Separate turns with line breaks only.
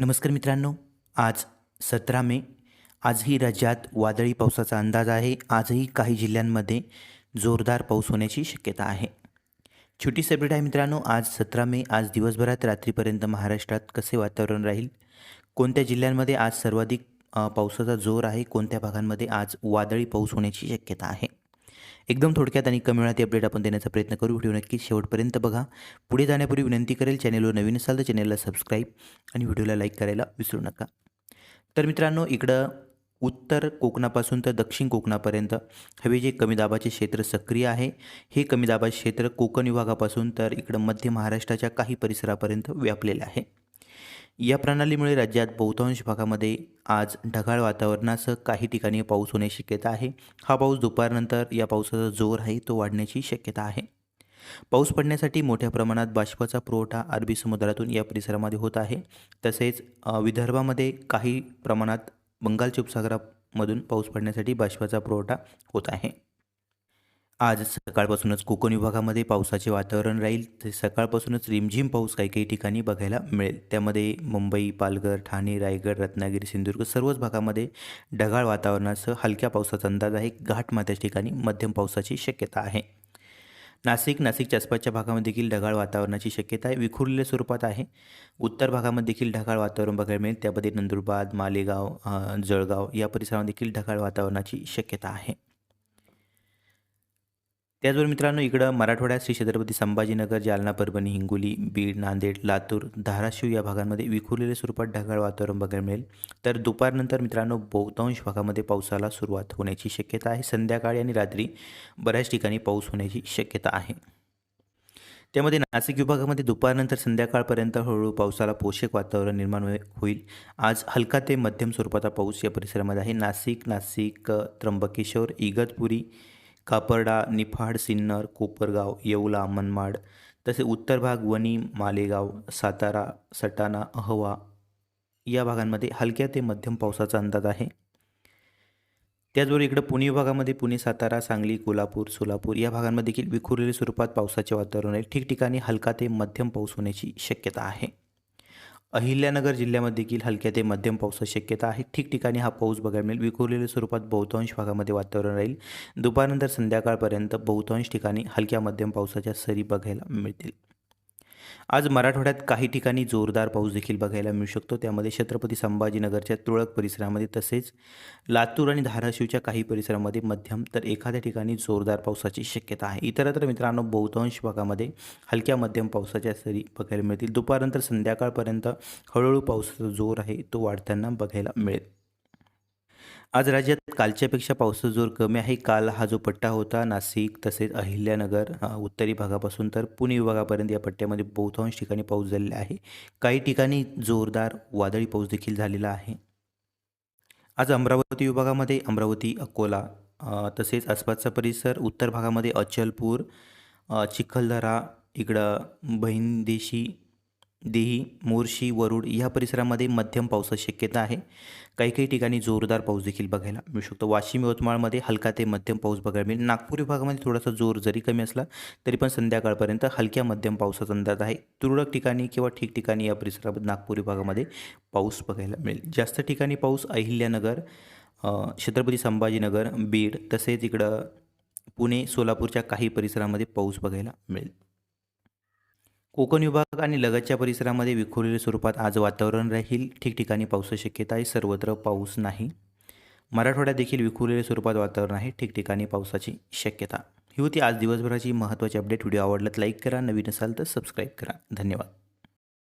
नमस्कार मित्रांनो आज सतरा मे. आजही राज्यात वादळी पावसाचा अंदाज आहे. आजही काही जिल्ह्यांमध्ये जोरदार पाऊस होण्याची शक्यता आहे. छोटी सेपरेट आहे मित्रांनो आज सतरा मे. आज दिवसभरात रात्रीपर्यंत महाराष्ट्रात कसे वातावरण राहील? कोणत्या जिल्ह्यांमध्ये आज सर्वाधिक पावसाचा जोर आहे? कोणत्या भागांमध्ये आज वादळी पाऊस होण्याची शक्यता आहे? एकदम थोडक्यात आणि कमी वेळात अपडेट आपण देण्याचा प्रयत्न करू. व्हिडिओ नक्की शेवटपर्यंत बघा. पुढे जाण्यापूर्वी विनंती करेल चॅनेलवर नवीन असाल तर चॅनेलला सबस्क्राईब आणि व्हिडिओला लाईक करायला विसरू नका. तर मित्रांनो इकडं उत्तर कोकणापासून तर दक्षिण कोकणापर्यंत हवे जे कमी दाबाचे क्षेत्र सक्रिय आहे हे कमी दाबाचे क्षेत्र कोकण विभागापासून तर इकडं मध्य महाराष्ट्राच्या काही परिसरापर्यंत व्यापलेलं आहे. या प्रणालीमुळे राज्यात बहुतांश भागामध्ये आज ढगाळ वातावरणासह काही ठिकाणी पाऊस होण्याची शक्यता आहे. हा पाऊस दुपारनंतर या पावसाचा जोर आहे तो वाढण्याची शक्यता आहे. पाऊस पडण्यासाठी मोठ्या प्रमाणात बाष्पाचा पुरवठा अरबी समुद्रातून या परिसरामध्ये होत आहे. तसेच विदर्भामध्ये काही प्रमाणात बंगालच्या उपसागरामधून पाऊस पडण्यासाठी बाष्पाचा पुरवठा होत आहे. आज सकाळपासूनच कोकण विभागामध्ये पावसाचे वातावरण राहील. ते सकाळपासूनच रिमझिम पाऊस काही काही ठिकाणी बघायला मिळेल. त्यामध्ये मुंबई पालघर ठाणे रायगड रत्नागिरी सिंधुदुर्ग सर्वच भागामध्ये ढगाळ वातावरणासह हलक्या पावसाचा अंदाज आहे. घाटमाथ्याच्या ठिकाणी मध्यम पावसाची शक्यता आहे. नाशिक नाशिकच्या आसपासच्या भागामध्ये देखील ढगाळ वातावरणाची शक्यता आहे. विखुरलेल्या स्वरूपात आहे. उत्तर भागामध्ये देखील ढगाळ वातावरण बघायला मिळेल. त्यामध्ये नंदुरबार मालेगाव जळगाव या परिसरामध्ये देखील ढगाळ वातावरणाची शक्यता आहे. त्याचबरोबर मित्रांनो इकडं मराठवाड्यात श्री छत्रपती संभाजीनगर जालना परभणी हिंगोली बीड नांदेड लातूर धाराशिव या भागांमध्ये विखुरलेल्या स्वरूपात ढगाळ वातावरण बघायला मिळेल. तर दुपारनंतर मित्रांनो बहुतांश भागामध्ये पावसाला सुरुवात होण्याची शक्यता आहे. संध्याकाळी आणि रात्री बऱ्याच ठिकाणी पाऊस होण्याची शक्यता आहे. त्यामध्ये नाशिक विभागामध्ये दुपारनंतर संध्याकाळपर्यंत हळूहळू पावसाला पोषक वातावरण निर्माण होईल. आज हलका ते मध्यम स्वरूपाचा पाऊस या परिसरामध्ये आहे. नाशिक नाशिक त्र्यंबकेश्वर इगतपुरी कापरडा निफाड सिन्नर कोपरगाव येवला मनमाड तसे उत्तर भाग वणी मालेगाव सातारा सटाणा अहवा या भागांमध्ये हलक्या ते मध्यम पावसाचा अंदाज आहे. त्याचबरोबर इकडं पुणे विभागामध्ये पुणे सातारा सांगली कोल्हापूर सोलापूर या भागांमध्ये देखील विखुरलेल्या स्वरूपात पावसाचे वातावरण आहे. ठिकठिकाणी हलका ते मध्यम पाऊस होण्याची शक्यता आहे. अहिल्यानगर जिल्ह्यामध्ये देखील हलक्या ते मध्यम पावसाची शक्यता आहे. ठिकठिकाणी हा पाऊस बघायला मिळेल. विखुरलेल्या स्वरूपात बहुतांश भागामध्ये वातावरण राहील. दुपारनंतर संध्याकाळपर्यंत बहुतांश ठिकाणी हलक्या मध्यम पावसाच्या सरी बघायला मिळतील. आज मराठवाड्यात काही ठिकाणी जोरदार पाऊस देखील बघायला मिळू शकतो. त्यामध्ये छत्रपती संभाजीनगरच्या तुळक परिसरामध्ये तसेच लातूर आणि धाराशिवच्या काही परिसरामध्ये मध्यम तर एखाद्या ठिकाणी जोरदार पावसाची शक्यता आहे. इतरत्र मित्रांनो बहुतांश भागामध्ये हलक्या मध्यम पावसाच्या सरी बघायला मिळतील. दुपारनंतर संध्याकाळपर्यंत हळूहळू पावसाचा जोर आहे तो वाढताना बघायला मिळेल. आज राज्यात कालच्यापेक्षा पावसाचा जोर कमी आहे. काल हा जो पट्टा होता नाशिक तसेच अहिल्यानगर उत्तरी भागापासून तर पुणे विभागापर्यंत या पट्ट्यामध्ये बहुतांश ठिकाणी पाऊस झालेला आहे. काही ठिकाणी जोरदार वादळी पाऊस देखील झालेला आहे. आज अमरावती विभागामध्ये अमरावती अकोला तसेच आसपासचा परिसर उत्तर भागामध्ये अचलपूर चिखलदरा इकडं बहिणदेशी देही मोर्शी वरुड या परिसरामध्ये मध्यम पावसाची शक्यता आहे. काही काही ठिकाणी जोरदार पाऊस देखील बघायला मिळू शकतो. वाशिम यवतमाळमध्ये हलका ते मध्यम पाऊस बघायला मिळेल. नागपूर विभागामध्ये थोडासा जोर जरी कमी असला तरी पण संध्याकाळपर्यंत हलक्या मध्यम पावसाचा अंदाज आहे. तुरळक ठिकाणी किंवा ठिकठिकाणी या परिसरामध्ये नागपूर विभागामध्ये पाऊस बघायला मिळेल. जास्त ठिकाणी पाऊस अहिल्यानगर छत्रपती संभाजीनगर बीड तसेच इकडं पुणे सोलापूरच्या काही परिसरामध्ये पाऊस बघायला मिळेल. कोकण विभाग आणि लगतच्या परिसरामध्ये विखुरलेल्या स्वरूपात आज वातावरण राहील. ठिकठिकाणी पावसाची शक्यता आहे सर्वत्र पाऊस नाही. मराठवाड्यात देखील विखुरलेल्या स्वरूपात वातावरण आहे ठिकठिकाणी पावसाची शक्यता. ही होती आज दिवसभराची महत्त्वाची अपडेट. व्हिडिओ आवडला लाईक करा. नवीन असाल तर सबस्क्राईब करा. धन्यवाद.